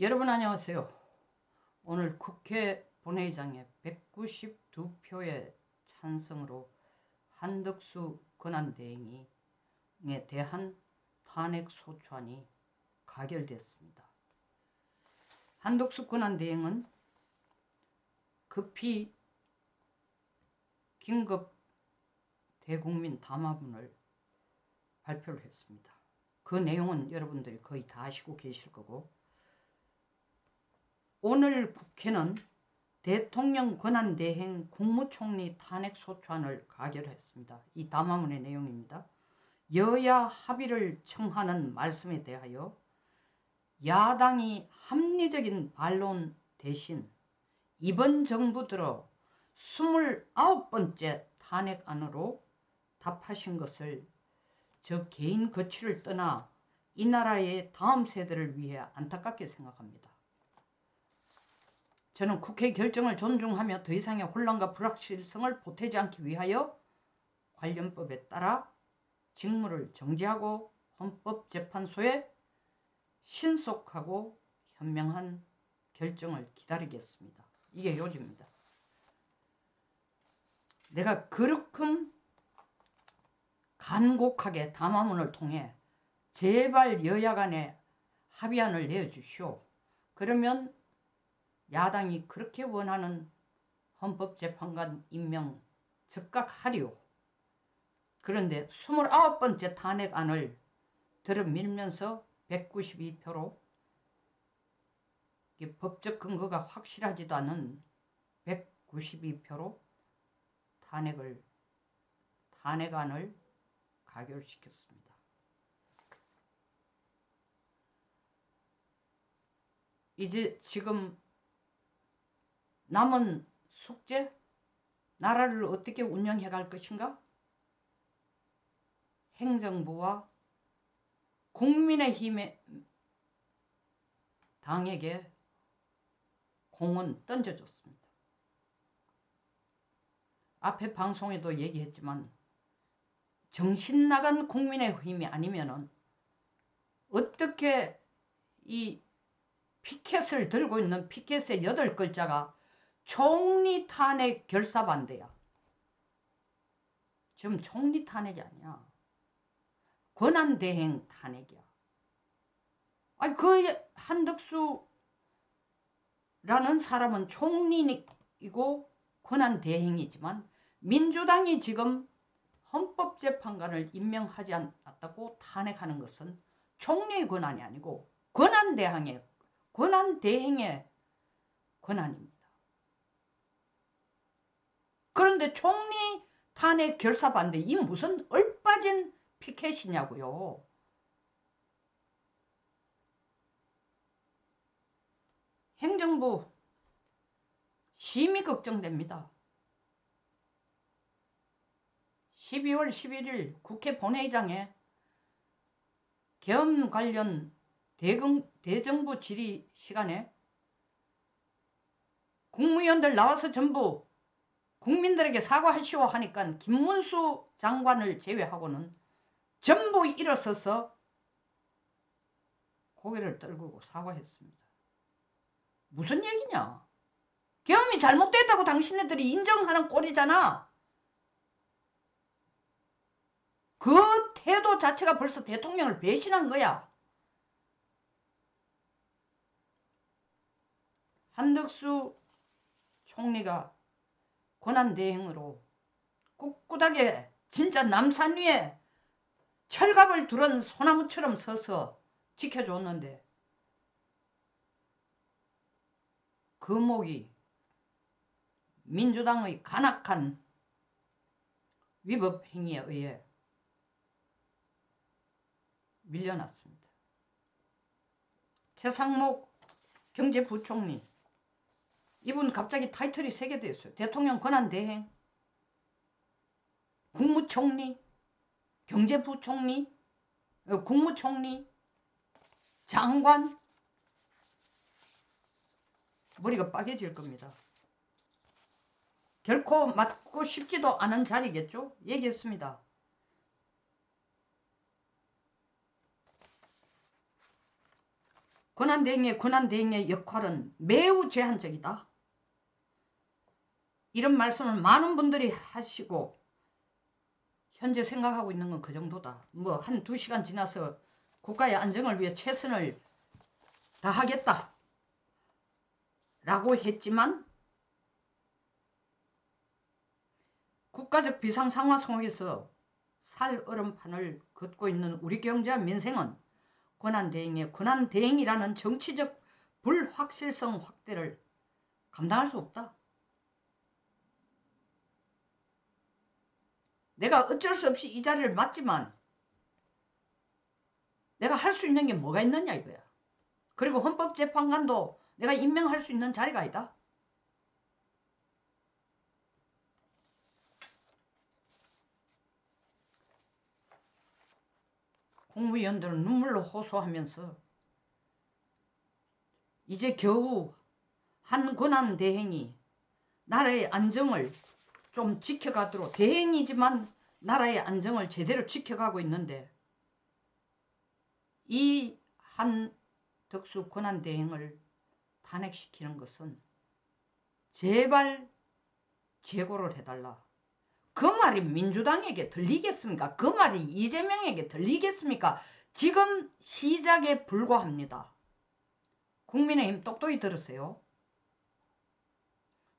여러분 안녕하세요. 오늘 국회 본회의장에 192표의 찬성으로 한덕수 권한대행에 대한 탄핵소추안이 가결됐습니다. 한덕수 권한대행은 급히 긴급 대국민 담화문을 발표를 했습니다. 그 내용은 여러분들이 거의 다 아시고 계실 거고 오늘 국회는 대통령 권한대행 국무총리 탄핵소추안을 가결했습니다. 이 담화문의 내용입니다. 여야 합의를 청하는 말씀에 대하여 야당이 합리적인 반론 대신 이번 정부 들어 29번째 탄핵안으로 답하신 것을 저 개인 거취를 떠나 이 나라의 다음 세대를 위해 안타깝게 생각합니다. 저는 국회 결정을 존중하며 더 이상의 혼란과 불확실성을 보태지 않기 위하여 관련법에 따라 직무를 정지하고 헌법재판소에 신속하고 현명한 결정을 기다리겠습니다. 이게 요지입니다. 내가 그렇끔 간곡하게 담화문을 통해 제발 여야 간에 합의안을 내어주시오. 그러면 야당이 그렇게 원하는 헌법재판관 임명 즉각 하리오. 그런데 29번째 탄핵안을 들어밀면서 192표로 법적 근거가 확실하지도 않은 192표로 탄핵을 탄핵안을 가결시켰습니다. 이제 지금 남은 숙제? 나라를 어떻게 운영해 갈 것인가? 행정부와 국민의힘의 당에게 공은 던져줬습니다. 앞에 방송에도 얘기했지만 정신 나간 국민의힘이 아니면 은 어떻게 이 피켓을 들고 있는 피켓의 여덟 글자가 총리 탄핵 결사 반대야. 지금 총리 탄핵이 아니야. 권한대행 탄핵이야. 아니 그 한덕수라는 사람은 총리이고 권한대행이지만 민주당이 지금 헌법재판관을 임명하지 않았다고 탄핵하는 것은 총리의 권한이 아니고 권한대행의 권한대행의 권한입니다. 그런데 총리 탄핵 결사 반대 이 무슨 얼빠진 피켓이냐고요. 행정부 심히 걱정됩니다. 12월 11일 국회 본회의장에 겸 관련 대금, 대정부 질의 시간에 국무위원들 나와서 전부 국민들에게 사과하시오 하니까 김문수 장관을 제외하고는 전부 일어서서 고개를 떨구고 사과했습니다. 무슨 얘기냐? 계엄이 잘못됐다고 당신네들이 인정하는 꼴이잖아. 그 태도 자체가 벌써 대통령을 배신한 거야. 한덕수 총리가 권한대행으로 꿋꿋하게 진짜 남산 위에 철갑을 두른 소나무처럼 서서 지켜줬는데 그 목이 민주당의 간악한 위법 행위에 의해 밀려났습니다. 최상목 경제부총리 이분 갑자기 타이틀이 세개 됐어요. 대통령 권한대행, 국무총리, 경제부총리, 어, 국무총리, 장관 머리가 빠개질 겁니다. 결코 맡고 싶지도 않은 자리겠죠? 얘기했습니다. 권한대행의 권한대행의 역할은 매우 제한적이다. 이런 말씀을 많은 분들이 하시고 현재 생각하고 있는 건 그 정도다. 뭐 한 두 시간 지나서 국가의 안정을 위해 최선을 다하겠다. 라고 했지만 국가적 비상 상황 속에서 살 얼음판을 걷고 있는 우리 경제와 민생은 권한대행의 권한대행이라는 정치적 불확실성 확대를 감당할 수 없다. 내가 어쩔 수 없이 이 자리를 맡지만 내가 할 수 있는 게 뭐가 있느냐 이거야. 그리고 헌법재판관도 내가 임명할 수 있는 자리가 아니다. 국무위원들은 눈물로 호소하면서 이제 겨우 한 권한 대행이 나라의 안정을 좀 지켜가도록 대행이지만 나라의 안정을 제대로 지켜가고 있는데 이 한 덕수 권한 대행을 탄핵시키는 것은 제발 재고를 해달라. 그 말이 민주당에게 들리겠습니까? 그 말이 이재명에게 들리겠습니까? 지금 시작에 불과합니다. 국민의힘 똑똑히 들으세요.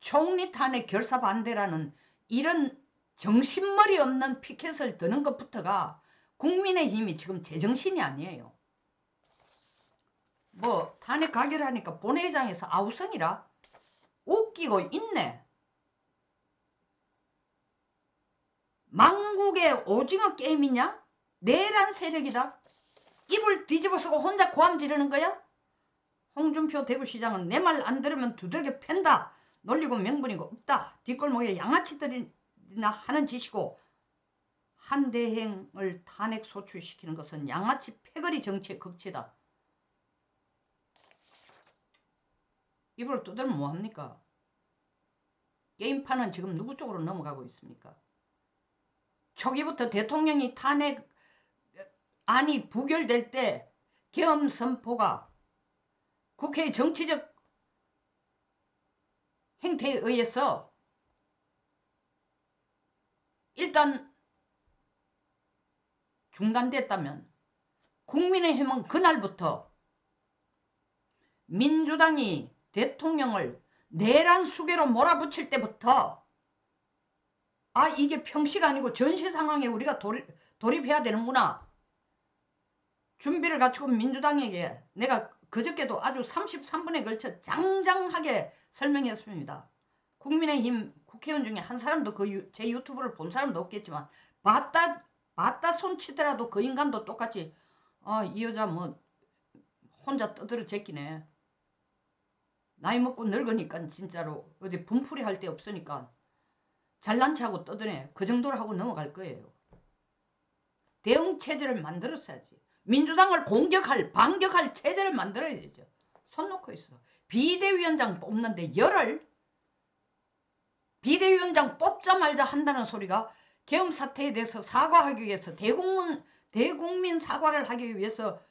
총리 탄핵 결사 반대라는 이런 정신머리 없는 피켓을 드는 것부터가 국민의힘이 지금 제정신이 아니에요. 뭐 탄핵 가결하니까 본회의장에서 아우성이라 웃기고 있네. 망국의 오징어 게임이냐? 내란 세력이다. 입을 뒤집어 쓰고 혼자 고함 지르는 거야? 홍준표 대구시장은 내 말 안 들으면 두들겨 팬다. 놀리고 명분이고 없다. 뒷골목에 양아치들이나 하는 짓이고 한 대행을 탄핵 소추시키는 것은 양아치 패거리 정치의 극치다. 입을 두들면 뭐합니까? 게임판은 지금 누구 쪽으로 넘어가고 있습니까? 초기부터 대통령이 탄핵 안이 부결될 때 계엄 선포가 국회의 정치적 행태에 의해서 일단 중단됐다면 국민의힘은 그날부터 민주당이 대통령을 내란 수계로 몰아붙일 때부터 아 이게 평시가 아니고 전시 상황에 우리가 돌입, 돌입해야 되는구나. 준비를 갖추고 민주당에게 내가 그저께도 아주 33분에 걸쳐 장장하게 설명했습니다. 국민의힘 국회의원 중에 한 사람도 그 제 유튜브를 본 사람도 없겠지만 봤다 봤다 손치더라도 그 인간도 똑같이 아 이 여자 뭐 혼자 떠들어 제끼네. 나이 먹고 늙으니까 진짜로 어디 분풀이 할 데 없으니까 잘난 체하고 떠드네. 그 정도로 하고 넘어갈 거예요. 대응 체제를 만들었어야지. 민주당을 공격할 반격할 체제를 만들어야 되죠. 손 놓고 있어. 비대위원장 뽑는데 열을 비대위원장 뽑자말자 한다는 소리가 계엄 사태에 대해서 사과하기 위해서 대국민 대국민 사과를 하기 위해서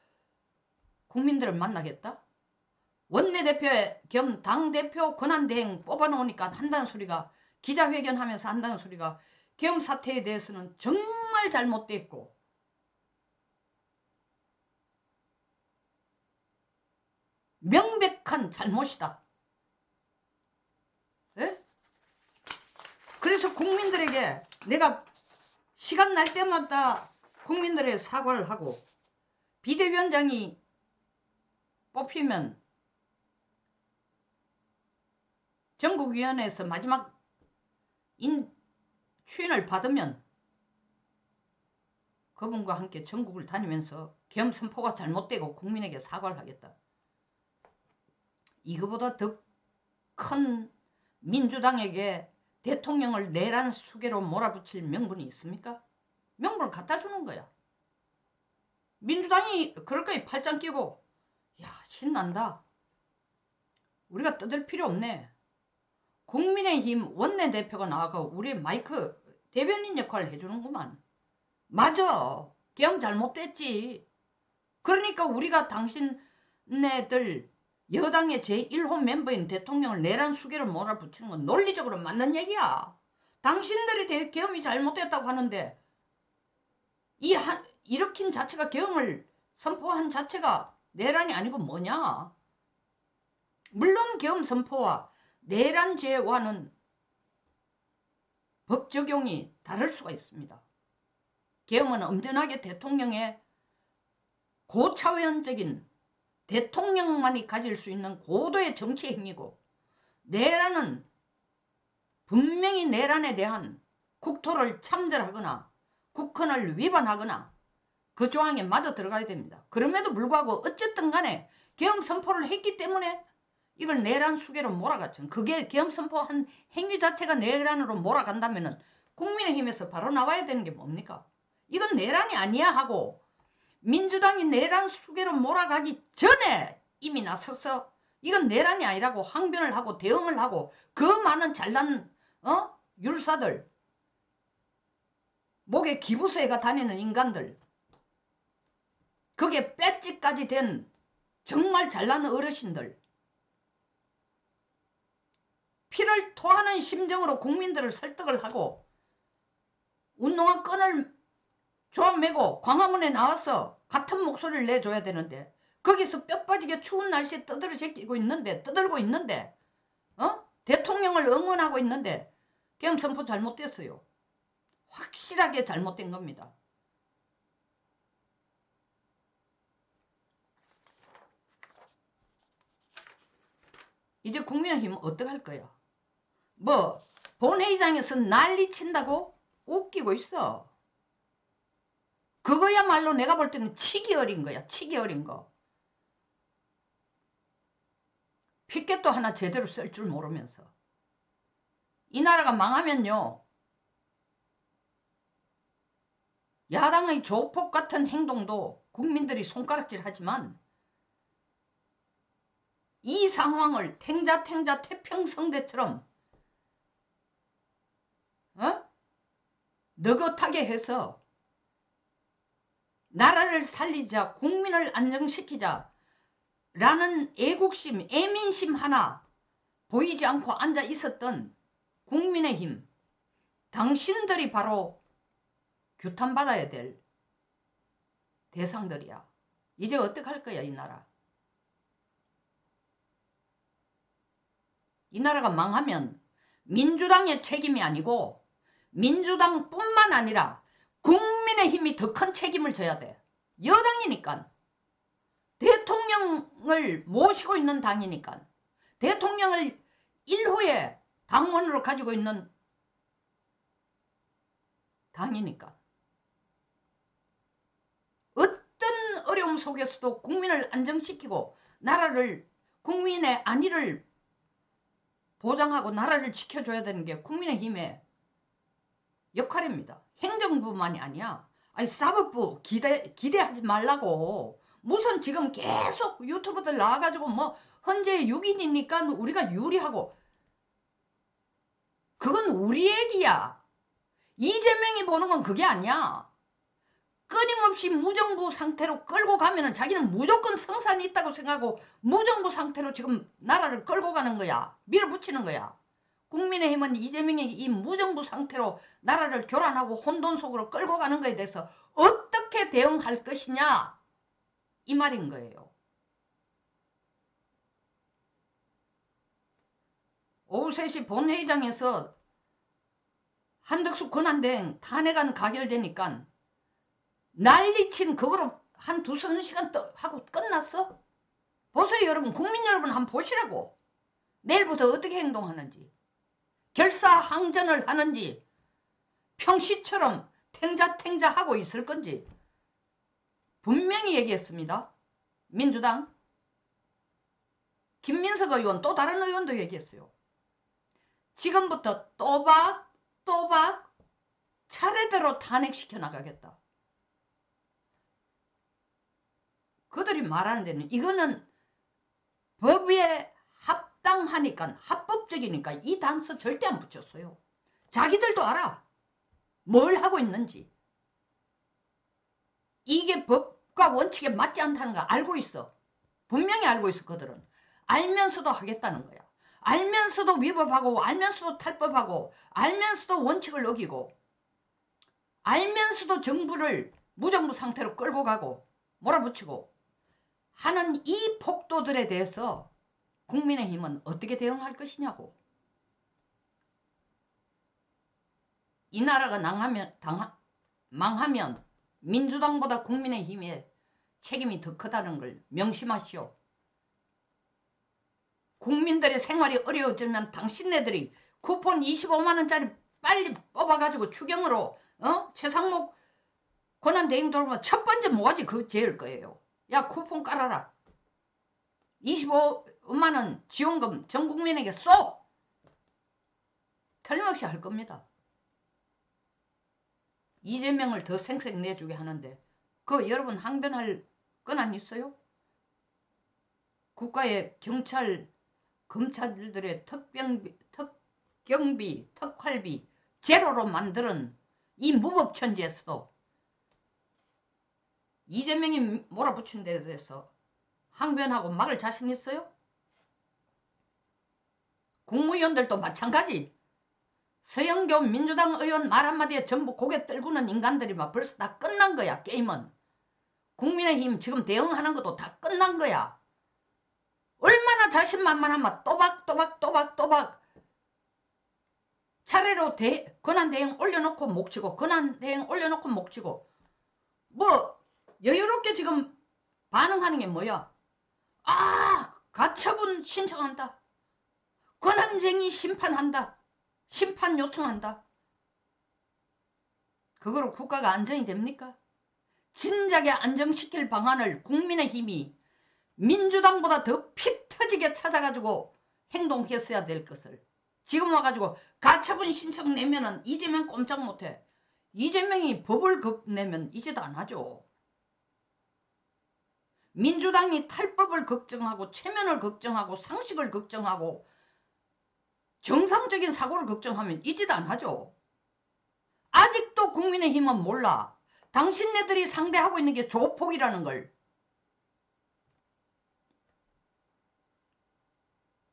국민들을 만나겠다? 원내대표의 겸 당대표 권한대행 뽑아놓으니까 한다는 소리가 기자회견하면서 한다는 소리가 계엄 사태에 대해서는 정말 잘못됐고 명백한 잘못이다. 네? 그래서 국민들에게 내가 시간 날 때마다 국민들의 사과를 하고 비대위원장이 뽑히면 전국위원회에서 마지막 인 추인을 받으면 그분과 함께 전국을 다니면서 겸 선포가 잘못되고 국민에게 사과를 하겠다. 이거보다 더 큰 민주당에게 대통령을 내란 수계로 몰아붙일 명분이 있습니까? 명분을 갖다 주는 거야. 민주당이 그럴 거에 팔짱 끼고 야 신난다. 우리가 떠들 필요 없네. 국민의힘 원내대표가 나와서 우리 마이크 대변인 역할을 해주는구만. 맞아. 계엄 잘못됐지. 그러니까 우리가 당신 자기네들 여당의 제1호 멤버인 대통령을 내란 수계로 몰아붙이는 건 논리적으로 맞는 얘기야. 당신들이 대- 계엄이 잘못됐다고 하는데 이 한, 일으킨 자체가 계엄을 선포한 자체가 내란이 아니고 뭐냐? 물론 계엄 선포와 내란죄와는 법 적용이 다를 수가 있습니다. 계엄은 엄연하게 대통령의 고차원적인 대통령만이 가질 수 있는 고도의 정치 행위고 내란은 분명히 내란에 대한 국토를 참전하거나 국헌을 위반하거나 그 조항에 맞아 들어가야 됩니다. 그럼에도 불구하고 어쨌든 간에 계엄 선포를 했기 때문에 이걸 내란 수계로 몰아갔죠. 그게 계엄 선포한 행위 자체가 내란으로 몰아간다면 은 국민의힘에서 바로 나와야 되는 게 뭡니까? 이건 내란이 아니야 하고 민주당이 내란 수계로 몰아가기 전에 이미 나서서 이건 내란이 아니라고 항변을 하고 대응을 하고 그 많은 잘난 어 율사들 목에 기부세가 다니는 인간들 그게 배지까지 된 정말 잘난 어르신들 피를 토하는 심정으로 국민들을 설득을 하고 운동화 끈을 조합매고 광화문에 나와서 같은 목소리를 내줘야 되는데 거기서 뼈 빠지게 추운 날씨에 떠들어 제끼고 있는데 떠들고 있는데 어? 대통령을 응원하고 있는데 계엄 선포 잘못됐어요. 확실하게 잘못된 겁니다. 이제 국민의힘은 어떡할 거야? 뭐 본회의장에서 난리 친다고 웃기고 있어. 그거야말로 내가 볼 때는 치기 어린 거야. 치기 어린 거. 피켓도 하나 제대로 쓸 줄 모르면서. 이 나라가 망하면요. 야당의 조폭 같은 행동도 국민들이 손가락질 하지만 이 상황을 탱자탱자 태평성대처럼 어? 느긋하게 해서 나라를 살리자 국민을 안정시키자 라는 애국심, 애민심 하나 보이지 않고 앉아 있었던 국민의힘 당신들이 바로 규탄받아야 될 대상들이야. 이제 어떡할 거야 이 나라. 이 나라가 망하면 민주당의 책임이 아니고 민주당뿐만 아니라 국민의힘이 더 큰 책임을 져야 돼. 여당이니까. 대통령을 모시고 있는 당이니까. 대통령을 1호의 당원으로 가지고 있는 당이니까. 어떤 어려움 속에서도 국민을 안정시키고 나라를 국민의 안위를 보장하고 나라를 지켜줘야 되는 게 국민의힘의 역할입니다. 행정부만이 아니야. 아니 사법부 기대 기대하지 말라고. 무슨 지금 계속 유튜브들 나와가지고 뭐 헌재 6인이니까 우리가 유리하고 그건 우리 얘기야. 이재명이 보는 건 그게 아니야. 끊임없이 무정부 상태로 끌고 가면은 자기는 무조건 성산이 있다고 생각하고 무정부 상태로 지금 나라를 끌고 가는 거야. 밀어붙이는 거야. 국민의힘은 이재명이 이 무정부 상태로 나라를 교란하고 혼돈 속으로 끌고 가는 것에 대해서 어떻게 대응할 것이냐 이 말인 거예요. 오후 3시 본회의장에서 한덕수 권한대행 탄핵안 가결되니까 난리친 그거로 한 두서너 시간 떠 하고 끝났어. 보세요 여러분 국민 여러분 한번 보시라고. 내일부터 어떻게 행동하는지. 결사항전을 하는지 평시처럼 탱자탱자 하고 있을 건지 분명히 얘기했습니다. 민주당 김민석 의원 또 다른 의원도 얘기했어요. 지금부터 또박 또박 차례대로 탄핵시켜 나가겠다. 그들이 말하는 데는 이거는 법에 합당하니까 합법적이니까 이 단서 절대 안 붙였어요. 자기들도 알아. 뭘 하고 있는지. 이게 법과 원칙에 맞지 않다는 거 알고 있어. 분명히 알고 있어 그들은 알면서도 하겠다는 거야 알면서도 위법하고 알면서도 탈법하고 알면서도 원칙을 어기고 알면서도 정부를 무정부 상태로 끌고 가고 몰아붙이고 하는 이 폭도들에 대해서 국민의힘은 어떻게 대응할 것이냐고 이 나라가 망하면, 당하, 망하면 민주당보다 국민의힘의 책임이 더 크다는 걸 명심하시오. 국민들의 생활이 어려워지면 당신네들이 쿠폰 25만원짜리 빨리 뽑아가지고 추경으로 어? 최상목 권한대행 돌면 첫 번째 뭐가지 그거 제일 거예요. 야 쿠폰 깔아라. 25만원 지원금 전 국민에게 쏘! 틀림없이 할 겁니다. 이재명을 더 생색 내주게 하는데 그 여러분 항변할 건 안 있어요? 국가의 경찰, 검찰들의 특병비, 특경비, 특활비 제로로 만드는 이 무법천지에서도 이재명이 몰아붙인 데 대해서 항변하고 막을 자신 있어요? 국무위원들도 마찬가지. 서영교 민주당 의원 말 한마디에 전부 고개 떨구는 인간들이 막 벌써 다 끝난 거야 게임은. 국민의힘 지금 대응하는 것도 다 끝난 거야. 얼마나 자신만만하면 또박또박 또박또박 차례로 대, 권한대행 올려놓고 목치고 권한대행 올려놓고 목치고 뭐 여유롭게 지금 반응하는 게 뭐야? 아 가처분 신청한다. 권한쟁이 심판한다. 심판 요청한다. 그거로 국가가 안정이 됩니까? 진작에 안정시킬 방안을 국민의힘이 민주당보다 더 피 터지게 찾아가지고 행동했어야 될 것을 지금 와가지고 가처분 신청 내면은 이재명 꼼짝 못해. 이재명이 법을 급 내면 이제도 안 하죠. 민주당이 탈법을 걱정하고 체면을 걱정하고 상식을 걱정하고 정상적인 사고를 걱정하면 이 짓 안 하죠. 아직도 국민의힘은 몰라. 당신네들이 상대하고 있는 게 조폭이라는 걸.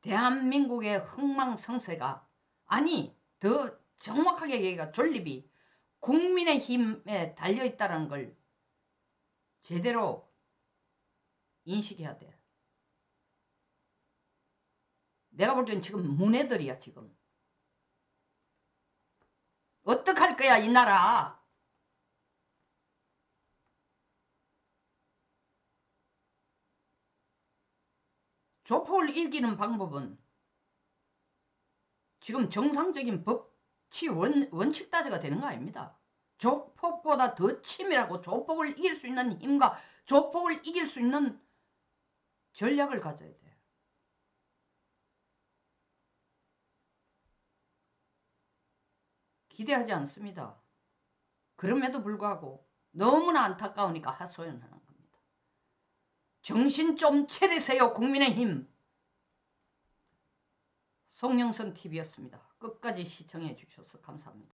대한민국의 흥망성쇠가 아니 더 정확하게 얘기가 존립이 국민의힘에 달려있다는 걸 제대로 인식해야 돼. 내가 볼땐 지금 문해들이야 지금. 어떡할 거야 이 나라. 조폭을 이기는 방법은 지금 정상적인 법치 원, 원칙 따져가 되는 거 아닙니다. 조폭보다 더 치밀하고 조폭을 이길 수 있는 힘과 조폭을 이길 수 있는 전략을 가져야 돼. 기대하지 않습니다. 그럼에도 불구하고 너무나 안타까우니까 하소연하는 겁니다. 정신 좀 차리세요 국민의힘. 송영선 TV였습니다. 끝까지 시청해 주셔서 감사합니다.